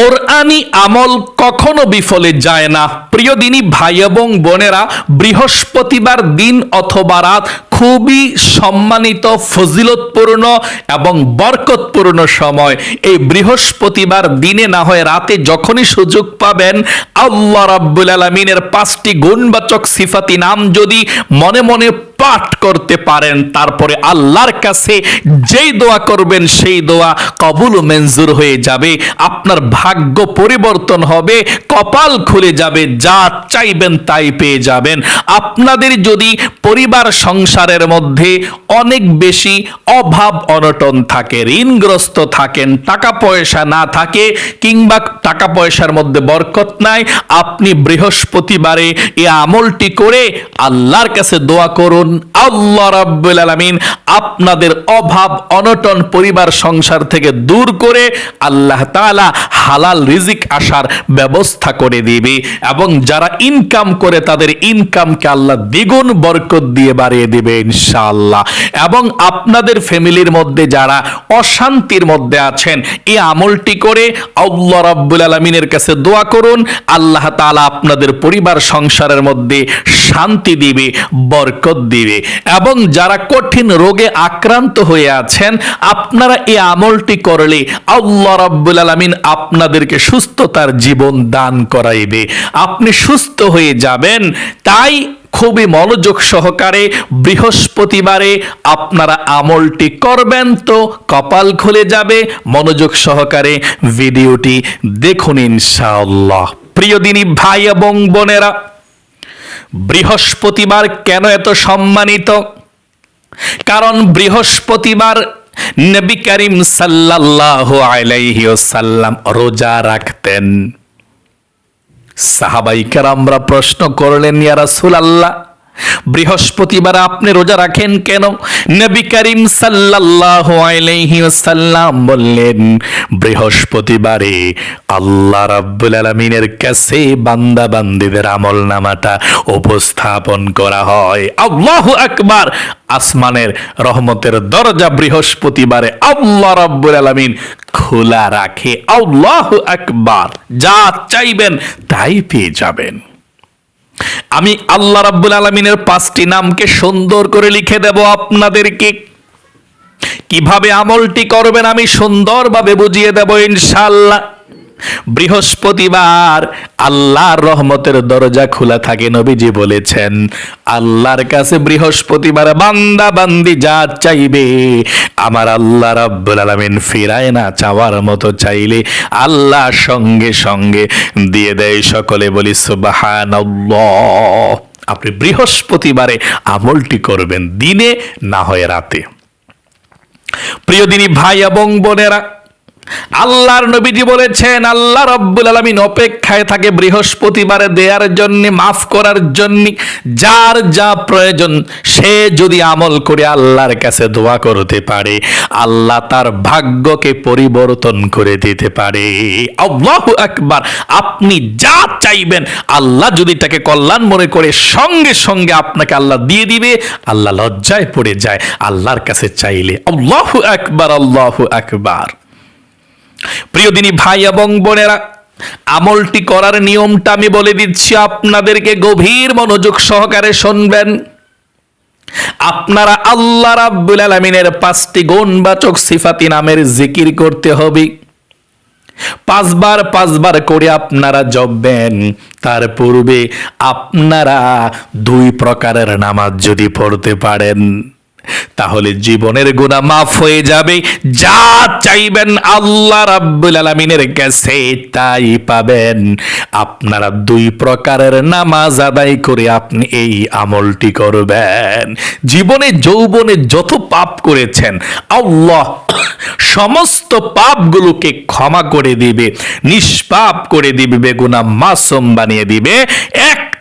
কোরআনি আমল কখনো বিফলে যায় না। প্রিয় দিনী ভাই এবং বোনেরা, বৃহস্পতিবার দিন অথবা রাত খুবই সম্মানিত, ফজিলতপূর্ণ এবং বরকতপূর্ণ সময়। এই বৃহস্পতিবার দিনে না হয় রাতে যখনই সুযোগ পাবেন, আল্লাহ রাব্বুল আলমিনের পাঁচটি গুণবাচক সিফাতি নাম যদি মনে মনে পাঠ করতে পারেন, তারপরে আল্লাহর কাছে যেই দোয়া করবেন, সেই দোয়া কবুল মঞ্জুর হয়ে যাবে। আপনার ভাগ্য পরিবর্তন হবে, কপাল খুলে যাবে, যা চাইবেন তাই পেয়ে যাবেন। আপনাদের যদি পরিবার সংসারের মধ্যে অনেক বেশি অভাব অনটন থাকে, ঋণগ্রস্ত থাকেন, টাকা পয়সা না থাকে, কিংবা টাকা পয়সার মধ্যে বরকত নাই, আপনি বৃহস্পতিবারে এই আমলটি করে আল্লাহর কাছে দোয়া করুন wurden আল্লাহ রাব্বুল আলামিন আপনাদের অভাব, অনটন, পরিবার, সংসার থেকে দূর করে আল্লাহ তাআলা হালাল রিজিক আসার ব্যবস্থা করে দিবে এবং যারা ইনকাম করে তাদের ইনকামকে আল্লাহ দ্বিগুণ বরকত দিয়ে বাড়িয়ে দিবে ইনশাআল্লাহ। এবং আপনাদের ফ্যামিলির মধ্যে যারা অশান্তির মধ্যে আছেন, এই আমলটি করে আল্লাহ রাব্বুল আলামিনের কাছে দোয়া করুন, আল্লাহ তাআলা আপনাদের পরিবার, সংসারের মধ্যে শান্তি দিবে, বরকত দিবে। এবং যারা কঠিন রোগে আক্রান্ত হয়ে আছেন, আপনারা এই আমলটি করলে আল্লাহ রাব্বুল আলামিন আপনাদেরকে সুস্থতার জীবন দান করাইবে। আপনি সুস্থ হয়ে যাবেন, তাই খুবই মনোযোগ সহকারে বৃহস্পতিবারে আপনারা আমলটি করবেন তো কপাল খুলে যাবে। মনোযোগ সহকারে ভিডিওটি দেখুন ইনশাআল্লাহ। প্রিয় দিনী ভাই এবং বোনেরা বৃহস্পতিবার কেন এত সম্মানিত? কারণ বৃহস্পতিবার নবী করিম সাল্লাল্লাহু আলাইহি ওয়াসাল্লাম রোজা রাখতেন। সাহাবাইকার আমরা প্রশ্ন করলেন, ইয়া রাসূলুল্লাহ বৃহস্পতিবার আপনি রোজা রাখেন কেন? নবী করিম সাল্লাল্লাহু আলাইহি ওয়াসাল্লাম বললেন, বৃহস্পতিবারে আল্লাহ রাব্বুল আলামিনের কাছে বান্দা বান্দীদের আমলনামাটা উপস্থাপন করা হয়। আল্লাহু আকবার! আসমানের রহমতের দরজা বৃহস্পতিবারে আল্লাহ রাব্বুল আলামিন খোলা রাখে। আল্লাহু আকবার! যা চাইবেন তাই পেয়ে যাবেন। আমি আল্লাহ রাব্বুল আলমিনের পাঁচটি নামকে সুন্দর করে লিখে দেব আপনাদেরকে। কীভাবে আমলটি করবেন আমি সুন্দরভাবে বুঝিয়ে দেব ইনশাল্লাহ বৃহস্পতিবার আল্লাহর রহমতের দরজা খোলা থাকে, নবীজি বলেছেন, আল্লাহর কাছে বৃহস্পতিবার বান্দা বান্দি যা চাইবে, আমার আল্লাহ রাব্বুল আলামিন ফিরায় না চাওয়ার মতো চাইলে আল্লাহ সঙ্গে সঙ্গে দিয়ে দেয় সকলে বলি, সুবহানাল্লাহ। আপনি বৃহস্পতিবারে আমলটি করবেন, দিনে না হয় রাতে। প্রিয় দিনী ভাই এবং বোনেরা আল্লাহর নবীজি বলেছেন, আল্লাহ রব্বুল আলমিন অপেক্ষায় থাকে বৃহস্পতিবারে দেয়ার জন্য, মাফ করার জন্য। যার যা প্রয়োজন, সে যদি আমল করে আল্লাহর কাছে দোয়া করতে পারে, আল্লাহ তার ভাগ্যকে পরিবর্তন করে দিতে পারে। আল্লাহ একবার আপনি যা চাইবেন, আল্লাহ যদি তাকে কল্যাণ মনে করে, সঙ্গে সঙ্গে আপনাকে আল্লাহ দিয়ে দিবে, আল্লাহ লজ্জায় পড়ে যায়, আল্লাহর কাছে চাইলে। আল্লাহ একবার আল্লাহ একবার প্রিয় দিনী ভাই এবং বোনেরা, আমলটি করার নিয়মটা আমি বলে দিচ্ছি, আপনাদেরকে গভীর মনোযোগ সহকারে শুনবেন। আপনারা আল্লাহ রাব্বুল আলামিনের পাঁচটি গুণবাচক সিফাতি নামের জিকির করতে হবে। পাঁচবার পাঁচবার করে আপনারা জপবেন। তার পূর্বে আপনারা দুই প্রকারের নামাজ যদি পড়তে পারেন। তাহলে জীবনের গুণা মাফ হয়ে যাবে। যা চাইবেন আল্লাহ রাব্বুল আলামিনের কাছে তাই পাবেন। আপনারা দুই প্রকারের নামাজ আদায় করে আপনি এই আমলটি করবেন। জীবনে যৌবনে যত পাপ করেছেন, আল্লাহ সমস্ত পাপগুলোকে ক্ষমা করে দিবে, নিষ্পাপ করে দিবে বেগুনা মাসুম বানিয়ে দিবে।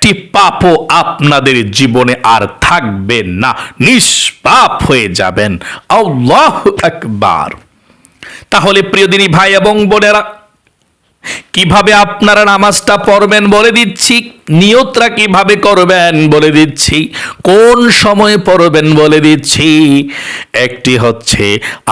একটি পাপও আপনাদের জীবনে আর থাকবে না। নিষ্পাপ হয়ে যাবেন। আল্লাহ আকবার। তাহলে প্রিয়দিনী ভাই এবং বোনেরা কীভাবে আপনারা নামাজটা পড়বেন বলে দিচ্ছি, নিয়তরা কীভাবে করবেন বলে দিচ্ছি, কোন সময়ে পড়বেন বলে দিচ্ছি। একটি হচ্ছে,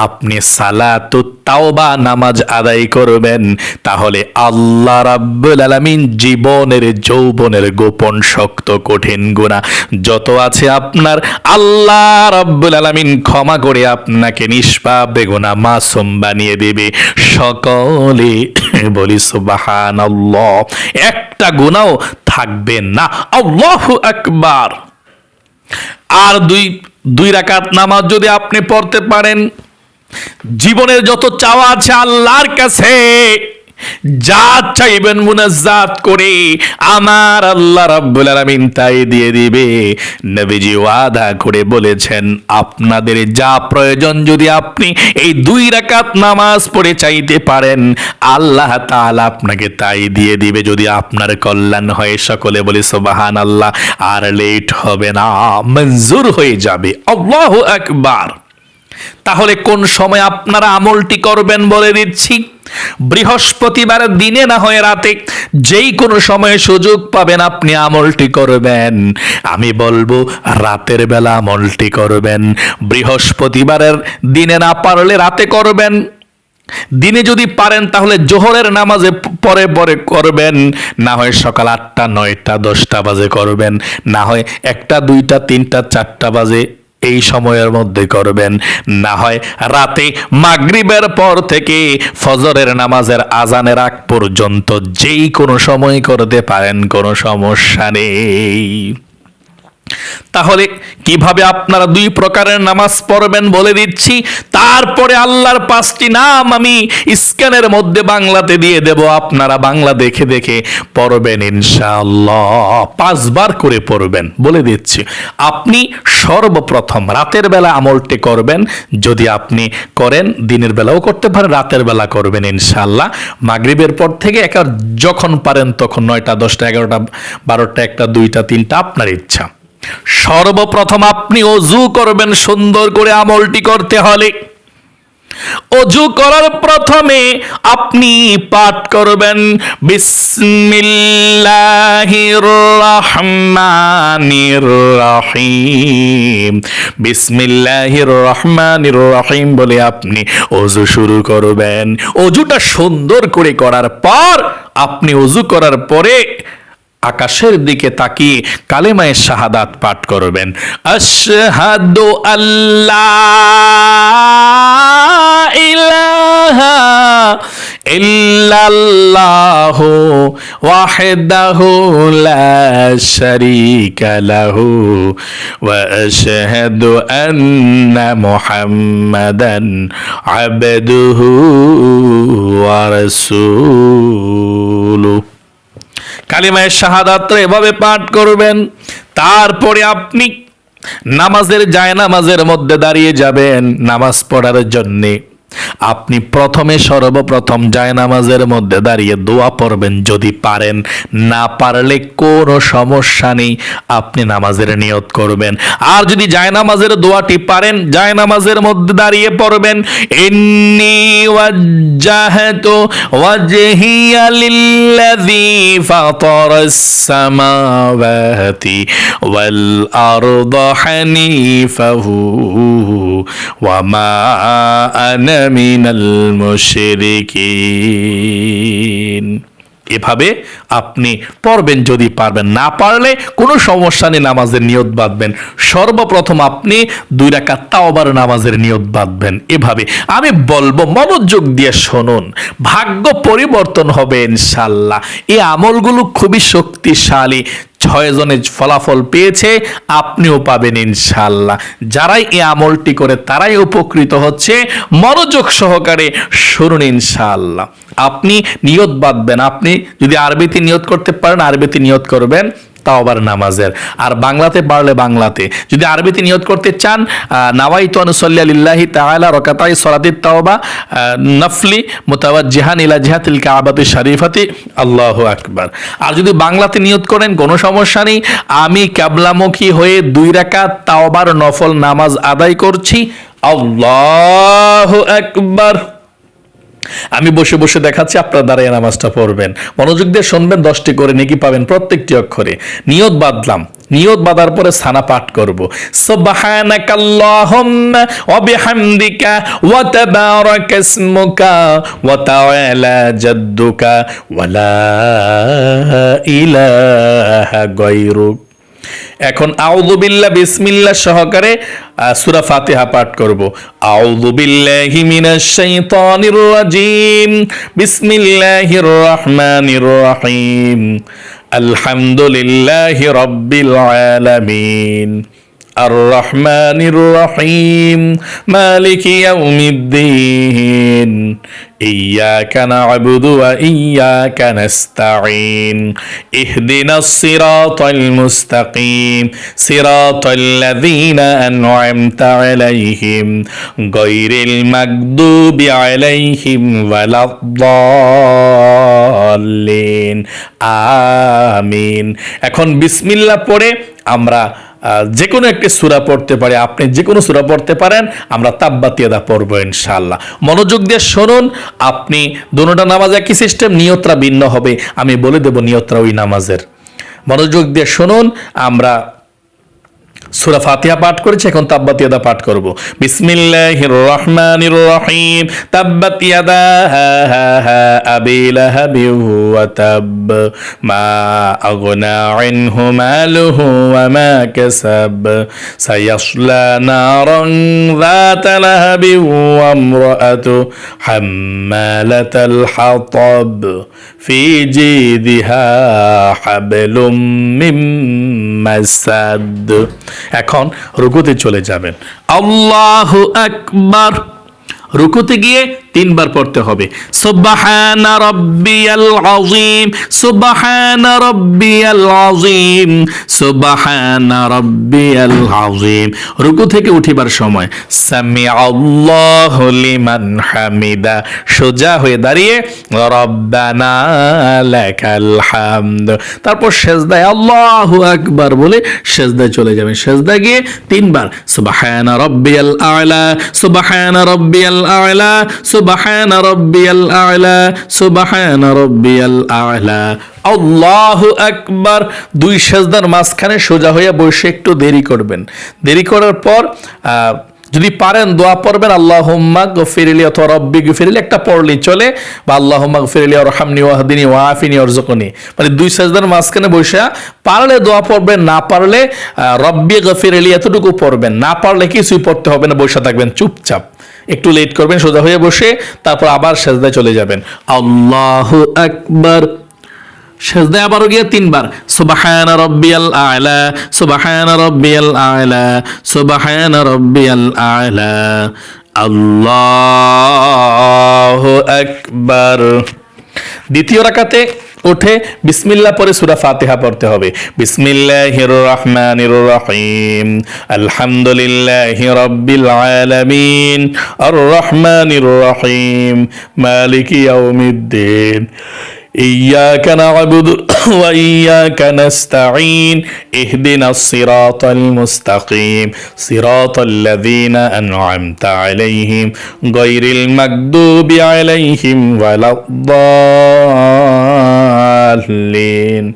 আপনি সালাতু তাওবা নামাজ আদায় করবেন, তাহলে আল্লাহ রাব্বুল আলামিন জীবনের, যৌবনের গোপন শক্ত কঠিন গুণা যত আছে আপনার, আল্লাহ রাব্বুল আলামিন ক্ষমা করে আপনাকে নিষ্পাপ বেগুনা মাসুম বানিয়ে দেবে। সকলে বলি সুবাহান একটা গুণাও থাকবে না। আল্লাহ আকবার। আর দুই দুই রাকাত নামাজ যদি আপনি পড়তে পারেন, জীবনের যত চাওয়া আছে আল্লাহর কাছে যা চাইবেন মুনাজ্জাত করে আমার আল্লাহ রাব্বুল আলামিন তাই দিয়ে দিবে। নবীজি ওয়াদা করে বলেছেন, আপনাদের যা প্রয়োজন যদি আপনি এই দুই রাকাত নামাজ পড়ে চাইতে পারেন, আল্লাহ তাআলা আপনাকে তাই দিয়ে দিবে। যদি আপনার কল্যাণ হয় সকলে বলি সুবহানাল্লাহ, আর লেট হবে না, মঞ্জুর হয়ে যাবে। আল্লাহু আকবার। তাহলে কোন সময় আপনারা আমলটি করবেন বলে দিচ্ছি। বৃহস্পতিবার দিনে না হয় রাতে যেই কোনো সময়ে সুযোগ পাবেন আপনি আমলটি করবেন। আমি বলব রাতের বেলা আমলটি করবেন। বৃহস্পতিবারের দিনে না পারলে রাতে করবেন। দিনে যদি পারেন তাহলে জোহরের নামাজে পরে পরে করবেন। না হয় সকাল আটটা, নয়টা, দশটা বাজে করবেন। না হয় একটা, দুইটা, তিনটা, চারটা বাজে এই সময়ের মধ্যে করবেন। না হয় রাতে মাগরিবের পর থেকে ফজরের নামাজের আজানের আগ পর্যন্ত যেই কোনো সময় করতে পারেন, কোনো সমস্যা নেই। তাহলে কীভাবে আপনারা দুই প্রকারের নামাজ পড়বেন বলে দিচ্ছি। তারপরে আল্লাহর পাঁচটি নাম আমি স্ক্যানের মধ্যে বাংলাতে দিয়ে দেব। আপনারা বাংলা দেখে দেখে পড়বেন ইনশাআল্লাহ। পাঁচবার করে পড়বেন বলে দিচ্ছি। আপনি সর্বপ্রথম রাতের বেলা আমলটি করবেন। যদি আপনি করেন, দিনের বেলাও করতে পারেন, রাতের বেলা করবেন ইনশাআল্লাহ। মাগরিবের পর থেকে একা যখন পারেন, তখন নয়টা, দশটা, এগারোটা, বারোটা, একটা, দুইটা, তিনটা, আপনার ইচ্ছা। সর্বপ্রথম আপনি অজু করবেন, সুন্দর করে আমলটি করতে হলে। অজু করার প্রথমে আপনি পাঠ করবেন, বিসমিল্লাহির রহমানির রহিম। রহমানির রহিম বলে আপনি অজু শুরু করবেন। অজুটা সুন্দর করে করার পর, আপনি অজু করার পরে আকাশের দিকে তাকিয়ে কালেমায় শাহাদাত পাঠ করবেন। আশহাদু আল্লাহ ইলাহা ইল্লাল্লাহ ওয়াহদাহু লা শারীকা লাহু ওয়া আশহাদু আন্না মুহাম্মাদান আবদুহু ওয়া রাসূলুহু। কালিমায় শাহাদাত এভাবে পাঠ করবেন, তারপরে আপনি নামাজের যায় নামাজের মধ্যে দাঁড়িয়ে যাবেন, নামাজ পড়ার জন্যে। আপনি প্রথমে সর্বপ্রথম যায় নামাজের মধ্যে দাঁড়িয়ে দোয়া পড়বেন, যদি পারেন। না পারলে কোনো সমস্যা নেই, আপনি নামাজের নিয়ত করবেন। আর যদি যায় নামাজের দোয়াটি পারেন যায় নামাজের মধ্যে দাঁড়িয়ে পড়বেন, ইন্নি ওয়াজ্জাহতু ওয়াজহিয়া লিল্লাযী ফাতারাস সামাওয়াতি ওয়াল আরদা হানিফাহু ওয়া মা আনা মিনাল মুশরিকিন। এভাবে আপনি পড়বেন, যদি পারবেন। না পারলে কোনো সমস্যা নেই, নামাজের নিয়ত বাঁধবেন। সর্বপ্রথম আপনি দুই রাকাত তাওবার নামাজের নিয়ত বাঁধবেন। এভাবে আমি বলব, মনোযোগ দিয়ে শুনুন। ভাগ্য পরিবর্তন হবে ইনশাল্লাহ। এই আমলগুলো খুবই শক্তিশালী। ছয় জনে ফলাফল পেয়েছে, আপনিও পাবেন ইনশাল্লাহ যারাই এই আমলটি করে, তারাই উপকৃত হচ্ছে। মনোযোগ সহকারে শুনুন ইনশাল্লাহ আপনি নিয়ত বাঁধবেন। আপনি যদি আরবিতে নিয়ত করতে পারেন, আরবিতে নিয়ত করবেন। তাও আবার নামাজের। আর বাংলাতে পারলে বাংলাতে। যদি আরবিতে নিয়ত করতে চান নাওয়াই তো অনুসল্লা লিল্লাহি তাআলা রকাতাই সলাতি তাওবা নফলি মুতাওয়াজ্জিহান ইলা জিহাতিল কাবাতি শরীফাতি। আল্লাহ আকবার। আর যদি বাংলাতে নিয়ত করেন, কোনো সমস্যা নেই। আমি ক্যাবলামুখী হয়ে দুই রাকাত তাওবার নফল নামাজ আদায় করছি। আল্লাহু আকবার। আমি বসে বসে দেখাচ্ছি, আপনার দাঁড়িয়ে নামাজটা পড়বেন। মনোযোগ দিয়ে শুনবেন, দশটি করে নেকি পাবেন প্রত্যেকটি অক্ষরে। নিয়ত বাঁধলাম। নিয়ত বাঁধার পরে সানা পাঠ করব। ইলাহা গায়রুক। এখন আউদুবিল্লা বিসমিল্লা সহকারে সূরা ফাতিহা পাঠ করব। আউদুবিল্লাহি মিনাশ শাইতানির রাজিম। বিসমিল্লাহির রহমানির রহিম। আলহামদুলিল্লাহি রাব্বিল আলামিন। الرحمن الرحيم مالك يوم الدين إياك نعبد وإياك نستعين اهدنا الصراط المستقيم صراط الذين أنعمت عليهم غير المغضوب عليهم ولا الضالين আমিন এখন বিসমিল্লাহ পড়ে আমরা আহ, যে কোনো একটি সুরা পড়তে পারে, আপনি যে কোনো সুরা পড়তে পারেন, আমরা তাব্বাতিয়াদা পড়ব ইনশাল্লাহ মনোযোগ দিয়ে শুনুন, আপনি দুটা নামাজ একই সিস্টেম নিয়তরা ভিন্ন হবে। আমি বলে দেব নিয়তরা ওই নামাজের। মনোযোগ দিয়ে শুনুন, আমরা সূরা ফাতিহা পাঠ করেছি এখন তাব্বাত ইয়াদা পাঠ করব বিসমিল্লাহির রহমানির রহিম তাব্বাত ইয়াদা আবি লাহাবি ওয়া তাব মা আগনা আনহু মালুহু ওয়া মা কাসাব সায়াসলা নারান ذات لهب وامرأته حمالة الحطب في جيدها حبل من মাসাদ এখন রুকুতে চলে যাবেন আল্লাহু আকবার রুকুতে গিয়ে তিনবার পড়তে হবে। সুবহানা রাব্বিয়াল রাব্বিয়াল রাব্বিয়াল রুকু থেকে উঠিবার সময় সামি আল্লাহু লিমান হামিদা, সোজা হয়ে দাঁড়িয়ে, রব্বানা লাকাল হামদ। তারপর সেজদায় আল্লাহু আকবার বলে সেজদায় চলে যাবেন। সেজদায় গিয়ে তিনবার, সুবহানা রাব্বিয়াল আ'লা, সুবহানা রাব্বিয়াল আ'লা সুবহানা রাব্বিয়াল সুবহানা রাব্বিয়াল আ'লা। আল্লাহু দুই মাঝখানে সোজা হয়ে বসে একটু দেরি করবেন। দেরি করার পর যদি পারেন দোয়া পড়বেন আল্লাহ হোম্মা গফিরিলি অথবা রব্বি গফিরিলি একটা পড়লেই চলে, বা আল্লাহ হোম্মা গফিরিলি রহামনি ওয়াহদিনী ওয়াফিনী অর্জকনি মানে দুই সাজদার মাঝখানে বসে পারলে দোয়া পড়বেন, না পারলে রব্বি গফিরিলি এতটুকু পড়বেন। না পারলে কিছুই পড়তে হবে না, বসে থাকবেন চুপচাপ। একটু লেট করবেন, সোজা হয়ে বসে তারপর আবার সেজদায় চলে যাবেন। আল্লাহ আকবার। সেজদায় আবারও গিয়ে তিনবার, সুবাহান রব্বিয়াল আলা, সুবাহান রব্বিয়াল আলা, সুবাহান রব্বিয়াল আলা। আল্লাহ আকবার। দ্বিতীয় রাকাতে উঠে বিসমিল্লাহ পরে সূরা ফাতিহা পড়তে হবে বিসমিল্লাহির রহমানির রহিম আলহামদুলিল্লাহি রাব্বিল আলামিন আর রহমানির রহিম মালিকি ইয়াউমিদ্দিন إياك نعبد وإياك نستعين اهدنا الصراط المستقيم صراط الذين أنعمت عليهم غير المكذوب عليهم ولا الضالين আল্লিন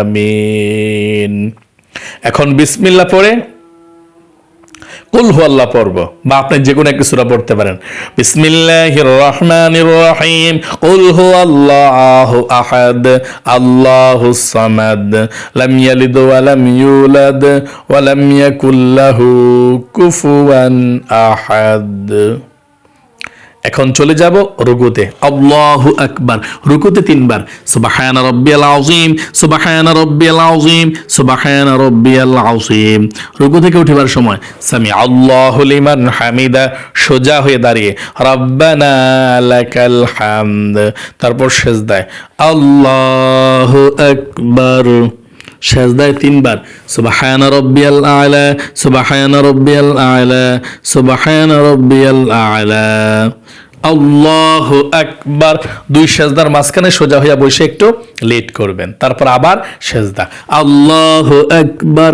আমিন। এখন বিসমিল্লা পড়ে। কুল হুয়াল্লা পড়ব। বা আপনি যে কোনো একটি সূরা পড়তে পারেন। বিসমিল্লাহির রহমানির রহিম। কুল হুয়াল্লাহু আহাদ। আল্লাহুস সামাদ। লাম ইয়ালিদ ইউলাদ। ওয়া লাম কুফুয়ান আহাদ। এখন চলে যাব রুকুতে। আল্লাহু আকবার। রুকুতে তিনবার। সুবহান রাব্বিয়াল আযীম, সুবহান রাব্বিয়াল আযীম, সুবহান রাব্বিয়াল আযীম। রুকু থেকে উঠিবার সময় সামি আল্লাহু লিমান হামিদা, সোজা হয়ে দাঁড়িয়ে, রাব্বানা লাকাল হামদ। তারপর সেজদায়, আল্লাহু আকবার। সেজদায় তিনবার। সুবহান রব্বিয়াল আলা, সুবহান রব্বিয়াল আলা, সুবহান রব্বিয়াল আলা। আল্লাহু একবার দুই সেজদার মাঝখানে সোজা হইয়া বসে একটু লেট করবেন। তারপর আবার সেজদা। আল্লাহু একবার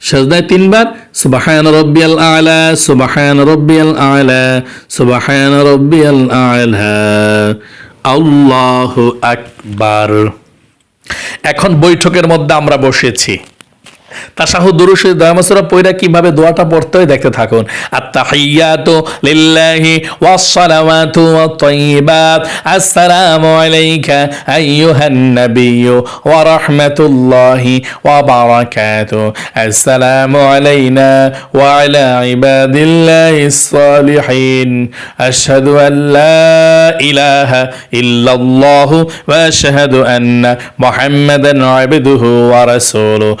সেজদায় তিনবার, সুবাহান রব্বিয়াল আলা, সুবাহান রব্বিয়াল আলা, সুবাহান রব্বিয়াল আলা। আল্লাহু আকবার। এখন বৈঠকের মধ্যে আমরা বসেছি। তাসাহু দুরুশে পয়রা কীভাবে দোয়াটা পড়তে হয় দেখতে থাকুন। আত্তাহিয়াতু লিল্লাহি ওয়াসসালাওয়াতু ওয়াত-তাইয়্যিবাত আসসালামু আলাইকা আইয়ুহান নাবিয়্যু ওয়া রাহমাতুল্লাহি ওয়া বারাকাতুহু আসসালামু আলাইনা ওয়া আলা ইবাদিল্লাহিস সালিহিন আশহাদু আন লা ইলাহা ইল্লাল্লাহু ওয়া আশহাদু আন্না মুহাম্মাদান আবদুহু ওয়া রাসূলুহু।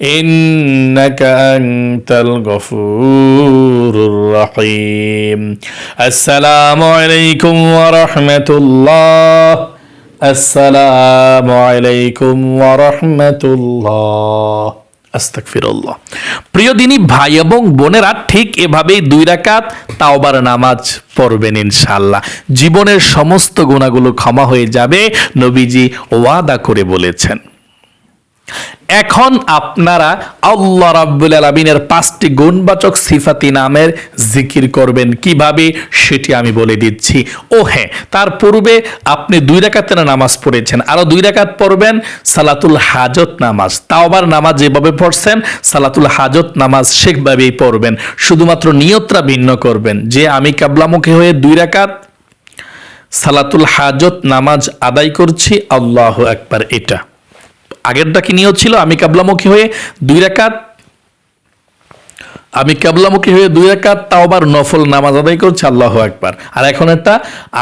ইন্নাকা আনতাল গফুরুর রহিম। السلام عليكم ورحمة الله السلام عليكم ورحمة الله আস্তাকফিরুল্লাহ প্রিয় দিনী ভাই এবং বোনেরা, ঠিক এভাবেই দুই রাকাত তাওবার নামাজ পড়বেন ইনশাল্লাহ জীবনের সমস্ত গুণাগুলো ক্ষমা হয়ে যাবে, নবীজি ওয়াদা করে বলেছেন। এখন আপনারা আল্লাহ রাব্বুল আলামিনের পাঁচটি গুণবাচক সিফাতি নামের জিকির করবেন। কীভাবে? সেটি আমি বলে দিচ্ছি। ও হ্যাঁ তার পূর্বে আপনি দুই রাকাতের নামাজ পড়েছেন। আরও দুই রাকাত পড়বেন, সালাতুল হাজত নামাজ। তাওবার নামাজ যেভাবে পড়ছেন, সালাতুল হাজত নামাজ সেভাবেই পড়বেন। শুধুমাত্র নিয়তরা ভিন্ন করবেন। যে আমি কাবলামুখী হয়ে দুই রাকাত, সালাতুল হাজত নামাজ আদায় করছি, আল্লাহ একবার এটা। আগেরটা কি নিয়ত ছিল? আমি কাবলামুখী হয়ে দুই রাকাত, আমি কাবলামুখী হয়ে দুই রাকাত তাওবার নফল নামাজ আদায় করছি, আল্লাহ একবার আর এখন একটা,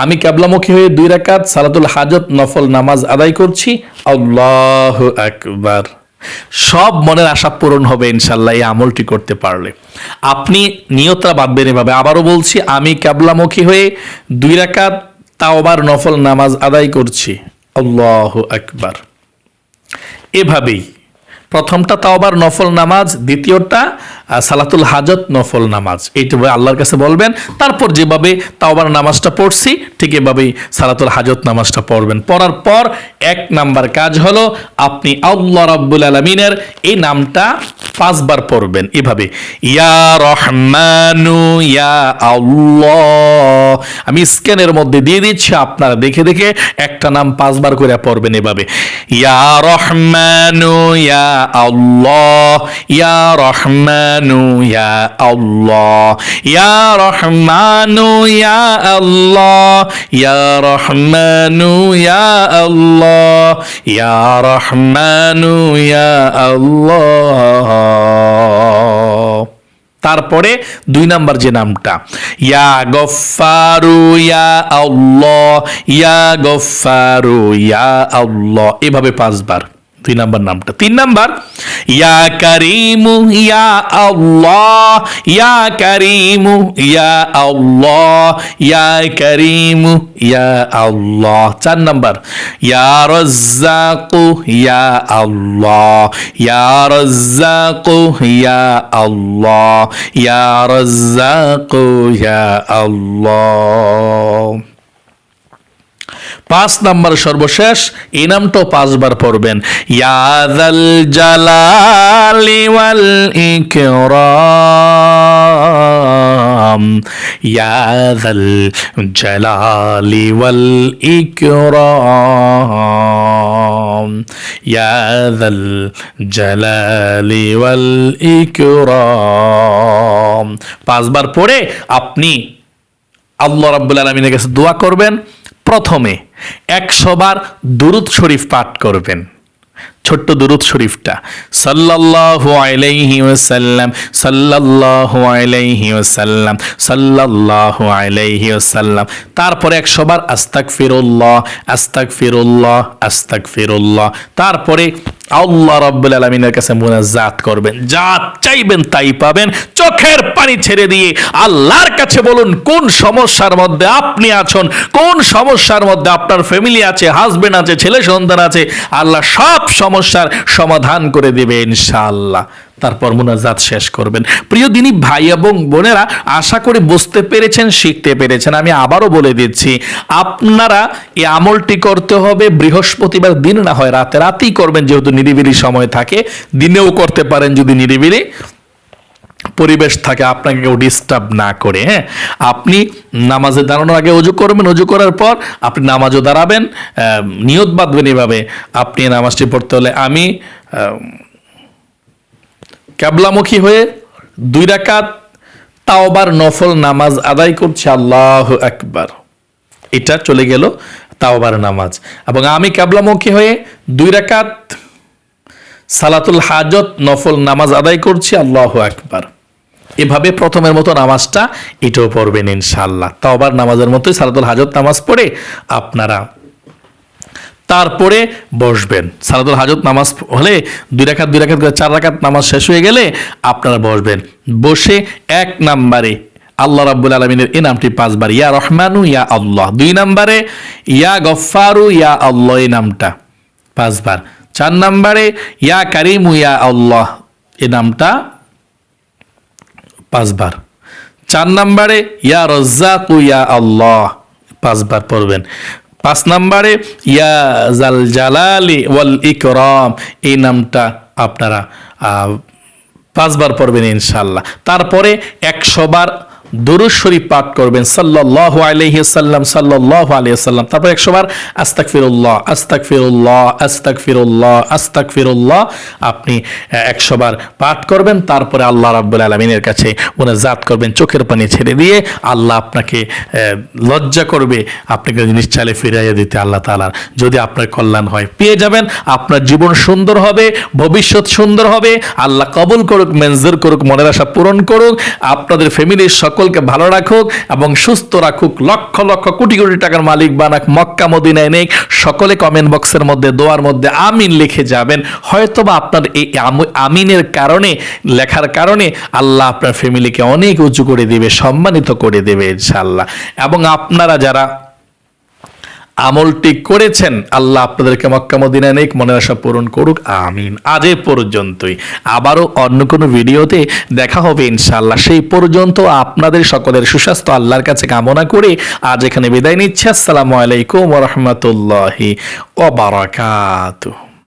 আমি কাবলামুখী হয়ে দুই রাকাত সালাতুল হাজত নফল নামাজ আদায় করছি, আল্লাহ একবার সব মনের আশা পূরণ হবে ইনশাল্লাহ এই আমলটি করতে পারলে। আপনি নিয়তটা বাঁধবেন এভাবে। আবারও বলছি, আমি কাবলামুখী হয়ে দুই রাকাত তাওবার নফল নামাজ আদায় করছি, আল্লাহ একবার এভাবেই। প্রথমটা তাওবার নফল নামাজ দ্বিতীয়টা সালাতুল হাজত, নফল নামাজ। এইটা বলে আল্লাহর কাছে বলবেন। তারপর যেভাবে তাওবার নামাজটা পড়ছি, ঠিক এভাবেই সালাতুল হাজত নামাজটা পড়বেন। পড়ার পর এক নাম্বার কাজ হলো, আপনি আল্লাহ রাব্বুল আলমিনের এই নামটা পাঁচবার পড়বেন। এভাবে, ইয়া রহমানু, ইয়া আল্লাহ। আমি স্ক্যানের মধ্যে দিয়ে দিচ্ছি, আপনারা দেখে দেখে একটা নাম পাঁচবার করে পড়বেন এভাবে, ইয়া রহমানু, ইয়া আল্লাহ, ইয়া রহমানু। ইয়া আল্লাহ। ইয়া রহমানু ইয়া আল্লাহ। ইয়া রহমানু ইয়া আল্লাহ। ইয়া রহমানু ইয়া আল্লাহ। তারপরে দুই নাম্বার যে নামটা, ইয়া গফারু ইয়া আল্লাহ। ইয়া গফারু ইয়া আল্লাহ। এভাবে পাঁচবার। দুই নাম্বার নামটা। তিন নাম্বার, ইয়া কারিমু, ইয়া আল্লাহ, ইয়া কারিমু, ইয়া আল্লাহ, ইয়া কারিমু, ইয়া আল্লাহ। চার নাম্বার, ইয়া রাজ্জাকু, ইয়া আল্লাহ, ইয়া রাজ্জাকু, ইয়া আল্লাহ, ইয়া রাজ্জাকু, ইয়া আল্লাহ। পাঁচ নাম্বার সর্বশেষ, এই নামটাও পাঁচবার পড়বেন। ইয়াদাল জালালি ওয়াল ইকরাম। ইয়াদাল জালালি ওয়াল ইকরাম। ইয়াদাল জালালি ওয়াল ইকরাম। পাঁচবার পড়ে আপনি আল্লাহ রাব্বুল আলমিনের কাছে দোয়া করবেন। প্রথমে একশোবার দুরুদ শরীফ পাঠ করবেন। ছোট্ট দুরুদ শরীফটা। সাল্লাল্লাহু আলাইহি ওয়াসাল্লাম, সাল্লাল্লাহু আলাইহি ওয়াসাল্লাম, সাল্লাল্লাহু আলাইহি ওয়াসাল্লাম। তারপরে একশোবার আস্তাগফিরুল্লাহ আস্তাগফিরুল্লাহ আস্তাগফিরুল্লাহ। তারপরে আল্লাহ রাব্বুল আলামিনের কাছে মুনাজাত করবেন। যা চাইবেন তাই পাবেন। চোখের পানি ছেড়ে দিয়ে আল্লাহর কাছে বলুন, কোন সমস্যার মধ্যে আপনি আছেন, কোন সমস্যার মধ্যে আপনার ফ্যামিলি আছে হাজবেন্ড আছে, ছেলে সন্তান আছে, আল্লাহ সব সমস্যার সমাধান করে দেবে ইনশাআল্লাহ। তারপর মুনাজাত শেষ করবেন। প্রিয় দিনী ভাই এবং বোনেরা, আশা করি বুঝতে পেরেছেন, শিখতে পেরেছেন, আমি আবারও বলে দিচ্ছি, আপনারা এই আমলটি করতে হবে বৃহস্পতিবার দিন, না হয় রাতে। রাতেই করবেন, যেহেতু নিরিবিলি সময় থাকে। দিনেও করতে পারেন যদি নিরিবিলি পরিবেশ থাকে, আপনাকে কেউ ডিস্টার্ব না করে হ্যাঁ? আপনি নামাজে দাঁড়ানোর আগে অজু করবেন, অজু করার পর আপনি নামাজও দাঁড়াবেন নিয়ত বাঁধবেন এভাবে। আপনি নামাজটি পড়তে হলে আমি ক্যাবলামুখী হয়ে দুই রাকাত তাওবার নফল নামাজ আদায় করছি আল্লাহ একবার এটা চলে গেল তাওবার নামাজ। এবং আমি ক্যাবলামুখী হয়ে দুই রাকাত সালাতুল হাজত নফল নামাজ আদায় করছি আল্লাহ একবার এভাবে প্রথমের মতো নামাজটা এটাও পড়বেন ইনশাল্লাহ তাওবার নামাজের মতোই সালাতুল হাজত নামাজ পড়ে আপনারা তারপরে বসবেন। সালাতুল হাজত নামাজ হলে দুই রাখাত দুই রাখাত চার রাখাত নামাজ শেষ হয়ে গেলে আপনারা বসবেন। বসে এক নাম্বারে আল্লাহ রাব্বুল আলমিনের এই নামটি পাঁচবার, ইয়া রহমানু, ইয়া আল্লাহ। দুই নাম্বারে, ইয়া গফারু ইয়া আল্লাহ এই নামটা পাঁচবার। চার নাম্বারে, ইয়া কারিমু, ইয়া আল্লাহ এ নামটা পাঁচবার। চার নাম্বারে, ইয়া রজ্জাকু, ইয়া আল্লাহ পাঁচবার পড়বেন। পাঁচ নাম্বারে, ইয়া জাল জালালি ওয়াল ইকরাম, এই নামটা আপনারা পাঁচবার পড়বেন ইনশাল্লাহ তারপরে একশো বার শরীফ পাঠ করবেন। সাল্লাল্লাহু আলাইহি সাল্লাম, সাল্লাল্লাহু আলাইহি সাল্লাম। তারপর একশো বার আস্তাগফিরুল্লাহ আস্তাগফিরুল্লাহ আস্তাগফিরুল্লাহ আস্তাগফিরুল্লাহ। আপনি একশো বার পাঠ করবেন, তারপরে আল্লাহ রাব্বুল আলামিনের কাছে মুনাজাত করবেন, চোখের পানি ছেড়ে দিয়ে আল্লাহ আপনাকে লজ্জা করবে, আপনাকে জিনিস চালে ফিরাইয়া দিতে আল্লাহ তাআলার। যদি আপনার কল্যাণ হয়, পেয়ে যাবেন, আপনার জীবন সুন্দর হবে, ভবিষ্যৎ সুন্দর হবে, আল্লাহ কবুল করুক মেনজুর করুক, মনের আশা পূরণ করুক, আপনাদের ফ্যামিলির সকলকে ভালো রাখুক এবং সুস্থ রাখুক, লক্ষ লক্ষ কোটি কোটি টাকার মালিক বানাক, মক্কা, মদিনায় নেই সকলে কমেন্ট বক্সের মধ্যে, দোয়ার মধ্যে আমিন লিখে যাবেন। হয়তোবা আপনার এই আমিনের কারণে, লেখার কারণে আল্লাহ আপনার ফ্যামিলিকে অনেক উঁচু করে দেবে, সম্মানিত করে দেবে ইনশাল্লাহ এবং আপনারা যারা আমলটি করেছেন। আল্লাহ আপনাদেরকে মক্কা মদিনায় নেক মনের আশা পূরণ করুক, আমিন। আজ পর্যন্তই। আবারও অন্য কোনো ভিডিওতে দেখা হবে ইনশাআল্লাহ। সেই পর্যন্ত আপনাদের সকলের সুস্বাস্থ্য, আল্লাহর কাছে কামনা করে আজ এখানে বিদায় নিচ্ছি। আসসালামু আলাইকুম রহমতুল্লাহি ওবারাকাতুহ